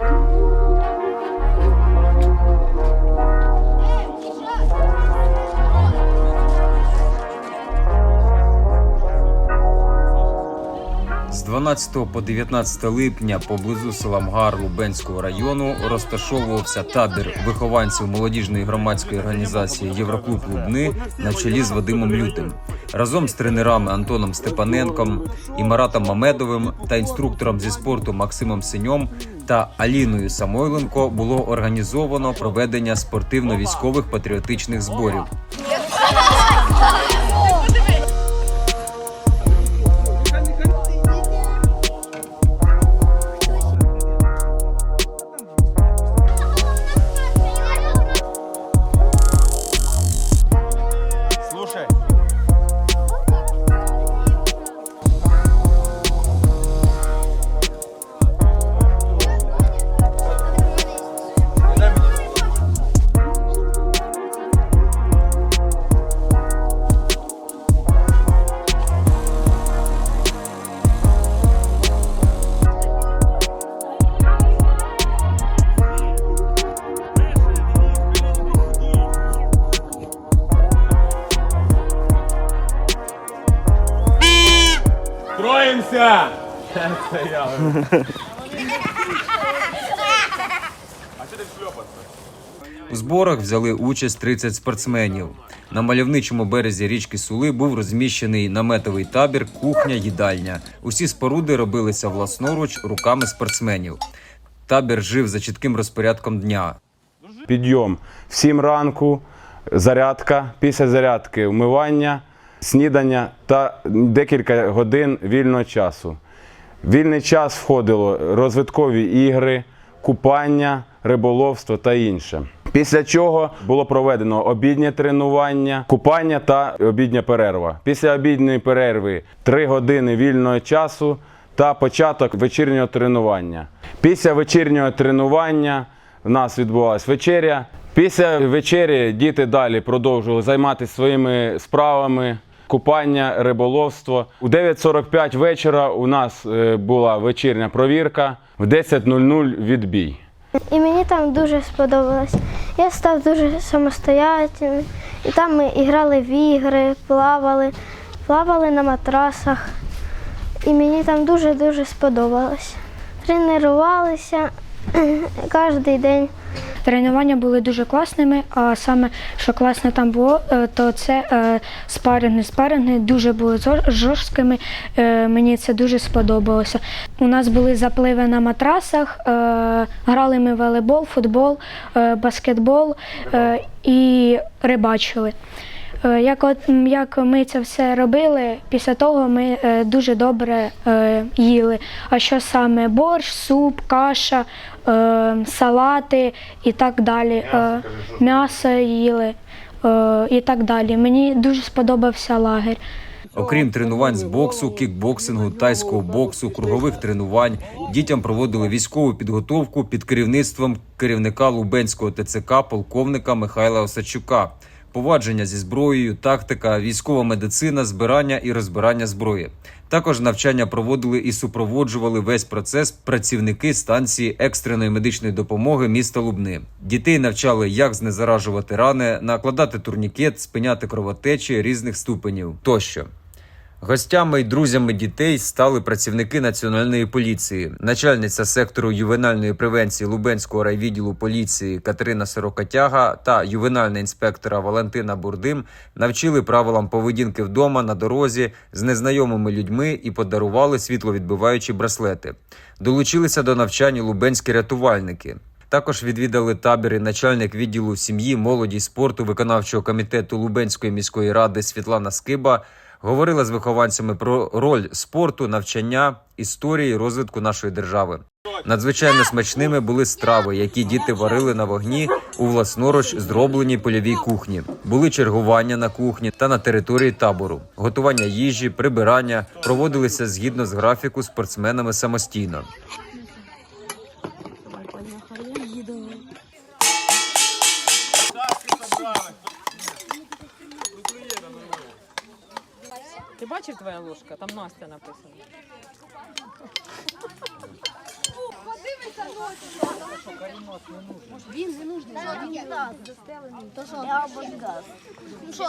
З 12 по 19 липня поблизу села Мгар Лубенського району розташовувався табір вихованців молодіжної громадської організації Євроклуб Лубни на чолі з Вадимом Лютим. Разом з тренерами Антоном Степаненком і Маратом Мамедовим та інструктором зі спорту Максимом Синьом та Аліною Самойленко було організовано проведення спортивно-військових патріотичних зборів. Строимся! У зборах взяли участь 30 спортсменів. На мальовничому березі річки Сули був розміщений наметовий табір, кухня, їдальня. Усі споруди робилися власноруч руками спортсменів. Табір жив за чітким розпорядком дня. Підйом в 7 ранку, зарядка, після зарядки вмивання, снідання та декілька годин вільного часу. Вільний час входило розвиткові ігри, купання, риболовство та інше. Після чого було проведено обіднє тренування, купання та обідня перерва. Після обідньої перерви 3 години вільного часу та початок вечірнього тренування. Після вечірнього тренування в нас відбувалась вечеря. Після вечері діти далі продовжували займатися своїми справами. Купання, риболовство. У 9.45 вечора у нас е, була вечірня провірка, в 10.00 відбій. І мені там дуже сподобалось. Я став дуже самостоятельним. І там ми і грали в ігри, плавали, плавали на матрасах. І мені там дуже-дуже сподобалось. Тренувалися кожен день. Тренування були дуже класними, а саме, що класно там було, е, то це е, спаринги. Спаринги дуже були жорсткими, е, мені це дуже сподобалося. У нас були запливи на матрасах, грали ми волейбол, футбол, баскетбол і рибачили. Е, Як, от, як ми це все робили, після того ми е, дуже добре е, їли. А що саме? Борщ, суп, каша, е, салати і так далі. Е, м'ясо їли е, і так далі. Мені дуже сподобався лагерь. Окрім тренувань з боксу, кікбоксингу, тайського боксу, кругових тренувань, дітям проводили військову підготовку під керівництвом керівника Лубенського ТЦК полковника Михайла Осадчука. Повадження зі зброєю, тактика, військова медицина, збирання і розбирання зброї. Також навчання проводили і супроводжували весь процес працівники станції екстреної медичної допомоги міста Лубни. Дітей навчали, як знезаражувати рани, накладати турнікет, спиняти кровотечі різних ступенів тощо. Гостями й друзями дітей стали працівники національної поліції, начальниця сектору ювенальної превенції Лубенського райвідділу поліції Катерина Сирокотяга та ювенальна інспектора Валентина Бурдим навчили правилам поведінки вдома на дорозі з незнайомими людьми і подарували світловідбиваючі браслети. Долучилися до навчання лубенські рятувальники. Також відвідали табір і начальник відділу сім'ї, молоді й спорту виконавчого комітету Лубенської міської ради Світлана Скиба. Говорила з вихованцями про роль спорту, навчання, історії, розвитку нашої держави. Надзвичайно смачними були страви, які діти варили на вогні у власноруч зробленій польовій кухні. Були чергування на кухні та на території табору. Готування їжі, прибирання проводилися згідно з графіку спортсменами самостійно. Ти бачив твоя ложка? Там Настя написано.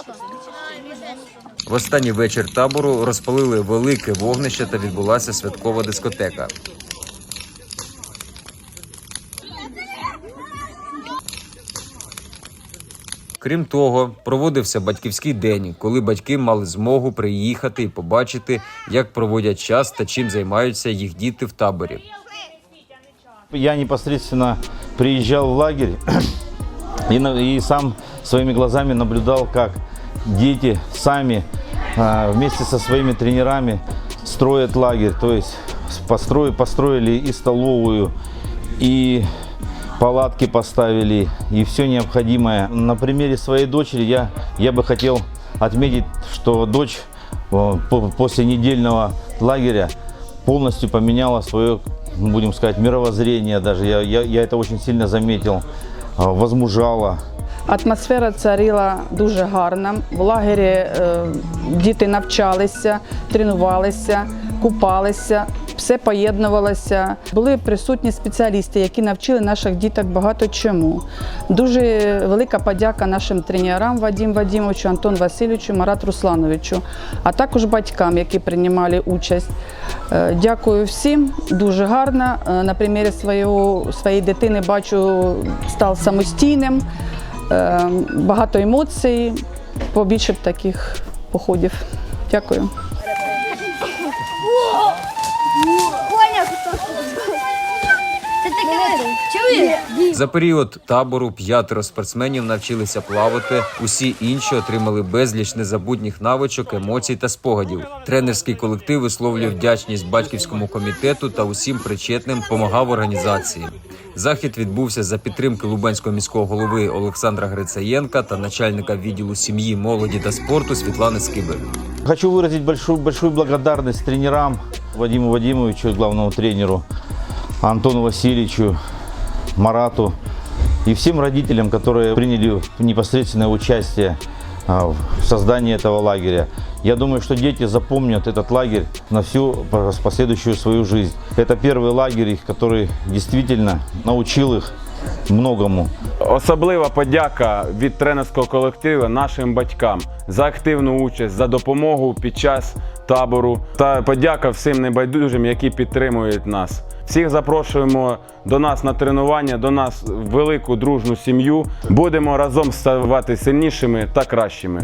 там? В останній вечір табору розпалили велике вогнище та відбулася святкова дискотека. Крім того, проводився батьківський день, коли батьки мали змогу приїхати і побачити, як проводять час та чим займаються їх діти в таборі. Я непосредственно приезжал в лагерь и сам своими глазами наблюдал, как дети сами а, вместе со своими тренерами строят лагерь. То есть построили, построили столовую, и палатки поставили, и все необходимое. На примере своей дочери я, я бы хотел отметить, что дочь э, по- после недельного лагеря полностью поменяла свое, будем сказать, мировоззрение даже. Я, я, я это очень сильно заметил. А, Возмужала. Атмосфера царила дуже гарна. В лагері діти навчалися, тренувалися, купалися, все поєднувалося. Були присутні спеціалісти, які навчили наших діток багато чому. Дуже велика подяка нашим тренерам Вадим Вадимовичу, Антон Васильовичу, Марат Руслановичу, а також батькам, які приймали участь. Е, Дякую всім, дуже гарно. Е, На примірі свого, своєї дитини бачу, став самостійним. Е, Багато емоцій, побільше б таких походів. Дякую. За період табору п'ятеро спортсменів навчилися плавати. Усі інші отримали безліч незабутніх навичок, емоцій та спогадів. Тренерський колектив висловлює вдячність батьківському комітету та усім причетним допомагав організації. Захід відбувся за підтримки Лубенського міського голови Олександра Грицаєнка та начальника відділу сім'ї, молоді та спорту Світлани Скибер. Хочу выразить большую, большую благодарность тренерам Вадиму Вадимовичу, главному тренеру, Антону Васильевичу, Марату и всем родителям, которые приняли непосредственное участие а, в создании этого лагеря. Я думаю, что дети запомнят этот лагерь на всю пос- последующую свою жизнь. Это первый лагерь, их, который действительно научил их многому. Особлива подяка від тренерського колективу нашим батькам за активну участь, за допомогу під час табору та подяка всім небайдужим, які підтримують нас. Всіх запрошуємо до нас на тренування, до нас велику дружну сім'ю. Будемо разом ставати сильнішими та кращими.